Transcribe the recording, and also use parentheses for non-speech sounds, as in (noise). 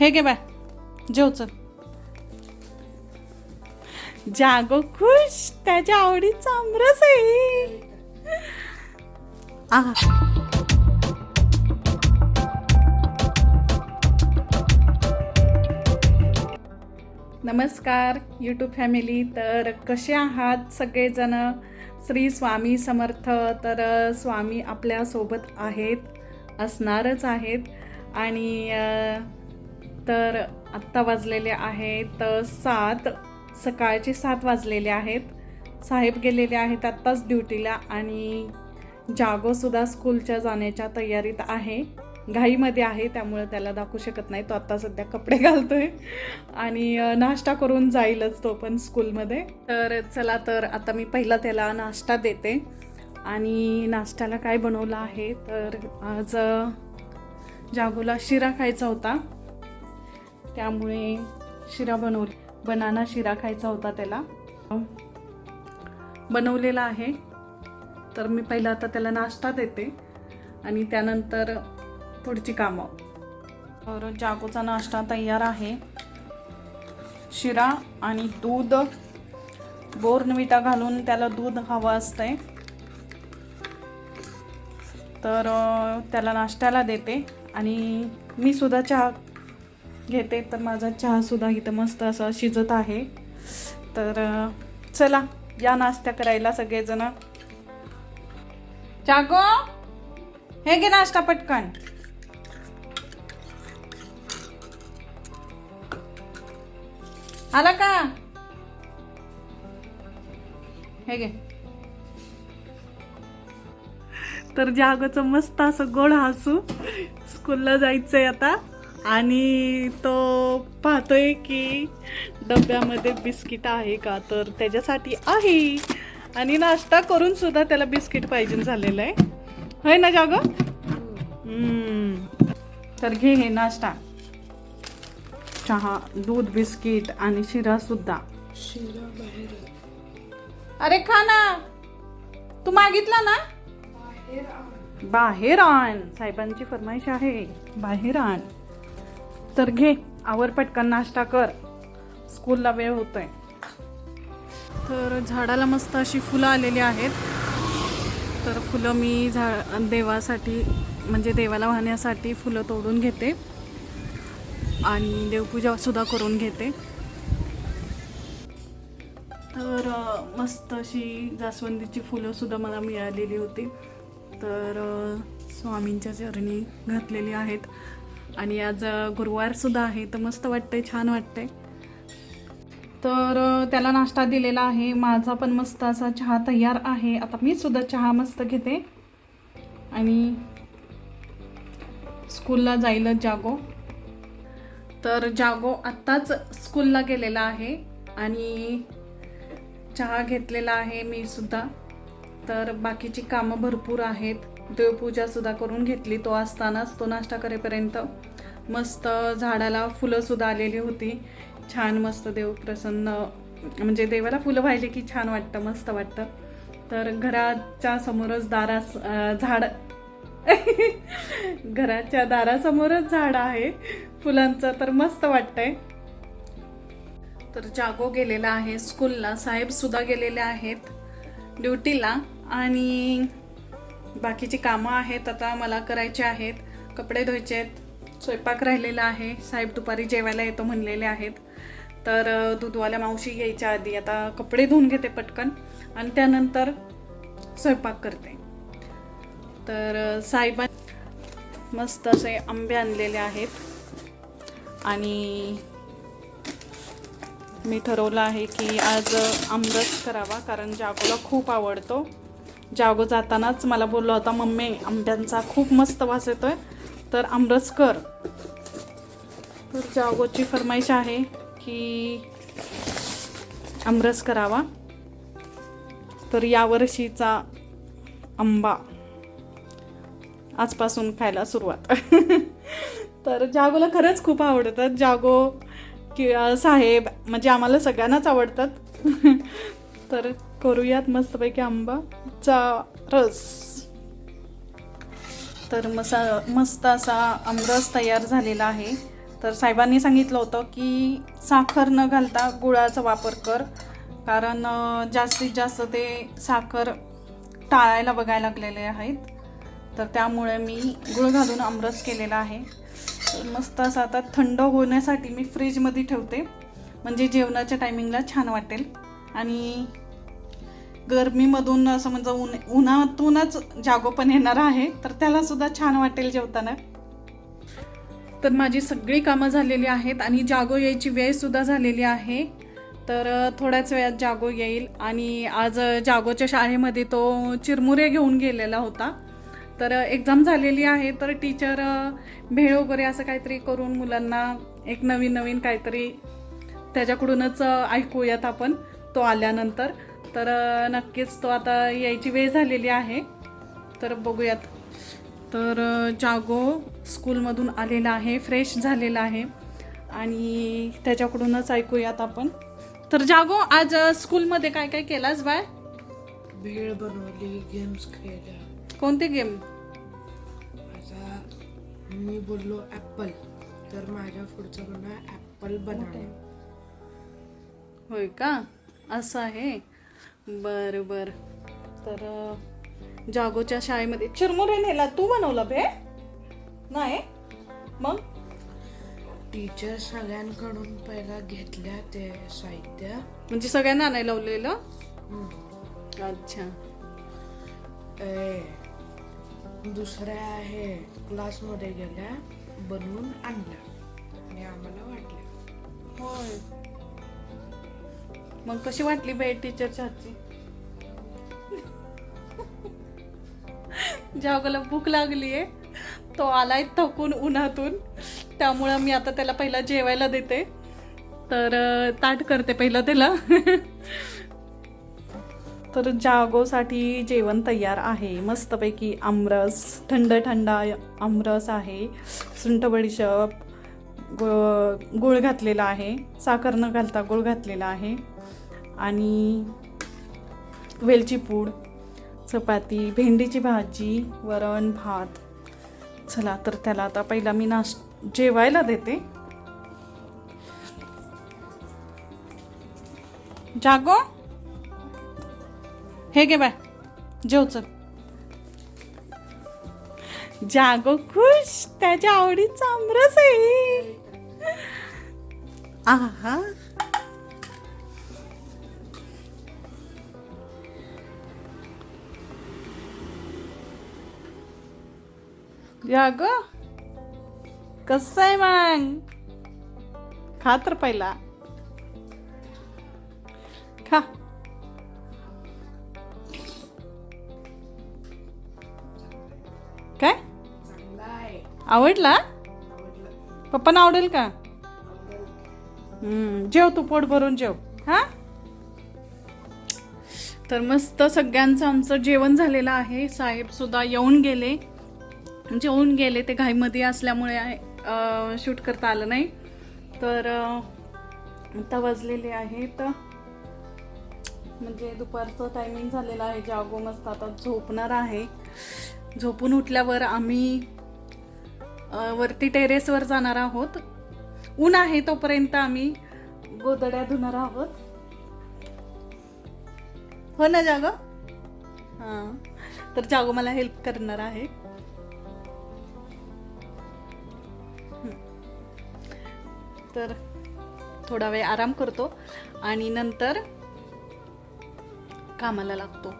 हे घे बाय. जेव चल. जागो खुश त्याच्या आवडीचा आमरस आहे. आहा नमस्कार यूट्यूब फॅमिली तर कसे आहात सगळेजण? श्री स्वामी समर्थ. तर स्वामी आपल्यासोबत आहेत असणारच आहेत. आणि तर आत्ता वाजलेले आहेत सात. सकाळचे सात वाजलेले आहेत. साहेब गेलेले आहेत आत्ताच ड्युटीला आणि जागोसुद्धा स्कूलच्या जाण्याच्या तयारीत आहे. घाईमध्ये आहे त्यामुळे त्याला दाखवू शकत नाही. तो आत्ता सध्या कपडे घालतो आहे आणि नाश्ता करून जाईलच तो पण स्कूलमध्ये. तर चला तर आता मी पहिला त्याला नाश्ता देते. आणि नाश्त्याला काय बनवलं आहे? तर आज जागोला शिरा खायचा होता. त्यामुळे शिरा बनवली. बनाना शिरा खायचा होता त्याला. बनवलेला आहे. तर मी पहिला आता त्याला नाश्ता देते. आणि त्यानंतर पुढची कामं. तर जागोचा नाश्ता तयार आहे. शिरा आणि दूध. बोर्नविटा घालून त्याला दूध हवं असतंय. तर त्याला नाश्त्याला देते. आणि मी सुद्धा चहा घेते तर माझा चहा सुद्धा इथं मस्त असा शिजत आहे. तर चला या नाश्ता करायला सगळेजण. जागो! हे घे नाश्ता पटकन. आला का? हे घे. तर जागोचं मस्त असं गोड हसू. स्कूलला जायचंय आता. आणि तो पाहतोय की डब्यामध्ये बिस्किट आहे का? तर त्याच्यासाठी आहे. आणि नाश्ता करून सुद्धा त्याला बिस्किट पाहिजे झालेलं आहे. होय ना जागो? हम्म. तर घे हे नाश्ता. चहा दूध बिस्किट आणि शिरा सुद्धा. अरे खा ना. तू मागितला ना? बाहेर आण. साहेबांची फरमाईश आहे. बाहेर आण. तर घे आवर पटकन नाश्ता कर. स्कूलला वेळ होतोय. तर झाडाला मस्त अशी फुलं आलेली आहेत. तर फुलं मी झा देवासाठी म्हणजे देवाला वाहण्यासाठी फुलं तोडून घेते. आणि देवपूजासुद्धा करून घेते. तर मस्त अशी जास्वंदीची फुलंसुद्धा मला मिळालेली होती. तर स्वामींच्या चरणी घातलेली आहेत. आणि आज गुरुवारसुद्धा आहे तर मस्त वाटतंय छान वाटतंय. तर त्याला नाश्ता दिलेला आहे. माझा पण मस्त असा चहा तयार आहे. आता मी सुद्धा चहा मस्त घेते. आणि स्कूलला जाईल जागो. तर जागो आत्ताच स्कूलला गेलेला आहे. आणि चहा घेतलेला आहे मी सुद्धा. तर बाकीची कामं भरपूर आहेत. देवपूजा सुद्धा करून घेतली. तो असतानाच तो नाश्ता करेपर्यंत मस्त झाडाला फुलं सुद्धा आलेली होती. छान मस्त देव प्रसन्न म्हणजे देवाला फुलं व्हायले की छान वाटतं मस्त वाटतं. तर घराच्या समोरच दारास झाड (laughs) घराच्या दारासमोरच झाड आहे. फुलांचं तर मस्त वाटतंय. तर जागो गेलेला आहे. स्कूलला साहेब सुद्धा गेलेले आहेत. ड्युटीला आणि बाकीची कामं आहेत आता मला करायची आहेत कपडे धुवायचे आहेत स्वयंपाक राहिलेला आहे साहेब दुपारी जेवायला येतो म्हणलेले आहेत. तर दूधवाल्या मावशी यायच्या आधी आता कपडे धुवून घेते पटकन आणि त्यानंतर स्वयंपाक करते. तर साहेबा साहेबां मस्त असे आंबे आणलेले आहेत आणि मी ठरवलं आहे की आज आमरस करावा कारण जागोला खूप आवडतो. जागो जातानाच मला बोलला होता मम्मी आंब्यांचा खूप मस्त वास येतो आहे तर आमरस कर. तर जागोची फरमाईश आहे की आमरस करावा. तर यावर्षीचा आंबा आजपासून खायला सुरुवात. (laughs) तर जागोला खरंच खूप आवडतात. जागो कि साहेब म्हणजे आम्हाला सगळ्यांनाच आवडतात. (laughs) तर करूयात मस्तपैकी आंबाचा रस. तर मसा मस्त असा आमरस तयार झालेला आहे. तर साहेबांनी सांगितलं होतं की साखर न घालता गुळाचा वापर कर. कारण जास्तीत जास्त ते साखर टाळायला बघायला लागलेले आहेत. तर त्यामुळे मी गुळ घालून आमरस केलेला आहे. तर मस्त असं आता थंड होण्यासाठी मी फ्रीजमध्ये ठेवते. म्हणजे जेवणाच्या टायमिंगला छान वाटेल. आणि गरमीमधून असं म्हणजे उन उन्हातूनच जागो पण येणार आहे तर त्याला सुद्धा छान वाटेल जेवताना. तर माझी सगळी कामं झालेली आहेत आणि जागो यायची वेळसुद्धा झालेली आहे. तर थोड्याच वेळात जागो येईल आणि आज जागोच्या शाळेमध्ये तो चिरमुरे घेऊन गेलेला होता. तर एक्झाम झालेली आहे तर टीचर भेळ वगैरे असं काहीतरी करून मुलांना एक नवीन नवीन काहीतरी त्याच्याकडूनच ऐकूयात आपण तो आल्यानंतर. तर नक्कीच तो आता यायची वेळ झालेली आहे. तर बघूयात. तर जागो स्कूलमधून आलेला आहे फ्रेश झालेला आहे. आणि त्याच्याकडूनच ऐकूयात आपण. तर जागो आज स्कूलमध्ये काय काय केलास बाय भेळ बनवली गेम्स खेळल्या. कोणते गेम आता मी बोललो ॲपल. तर माझ्या पुढचं म्हणा ॲपल बनाना होय का? असं आहे. बरं बरं. तर जागोच्या शाळेमध्ये चिरमुरे नेला. तू बनवला भे नाही? मग? टीचर सगळ्यांकडून पहिला घेतल्या ते साहित्य. म्हणजे सगळ्यांना आणायला लावलेलं. अच्छा. ए, दुसऱ्या आहे क्लासमध्ये गेल्या बनवून आणल्या. आणि आम्हाला वाटल्या. होय. मग कशी वाटली भेट टीचरच्या हातची? जागोला भूक लागली आहे तो आलाय थकून उन्हातून. त्यामुळं मी आता त्याला पहिला जेवायला देते. तर ताट करते पहिलं त्याला. तर जागोसाठी जेवण तयार आहे. मस्तपैकी आमरस थंड थंड आमरस आहे. सुंठ बडीशप गुळ गुळ घातलेला आहे. साखर न घालता गुळ घातलेला आहे. आणि वेलची पूड चपाती भेंडीची भाजी वरण भात. चला तर त्याला आता पहिला मी नाश जेवायला देते. जागो. हे घे बाय. जेव चल. जागो खुश त्याच्या आवडीचा आमरस आहे. आहा. जागो कसं आहे मग? खा तर पहिला. खा. काय? आवडला? पप्पांना आवडेल का? जेव तू पोट भरून जेव. हा? तर मस्त सगळ्यांचं आमचं जेवण झालेलं आहे. साहेब सुद्धा येऊन गेले. जेवून गेले ते घाईमध्ये असल्यामुळे शूट करता आलं नाही. तर आता वाजलेले आहेत. म्हणजे दुपारचं टायमिंग झालेलं आहे जागो मस्त आता झोपणार आहे. झोपून उठल्यावर आम्ही वरती टेरेसवर जाणार आहोत. ऊन आहे तोपर्यंत आम्ही गोदड्या धुणार आहोत. हो ना जागो? हां. तर जागो मला हेल्प करणार आहे. तर थोडा वेळ आराम करतो आणि नंतर कामाला लागतो.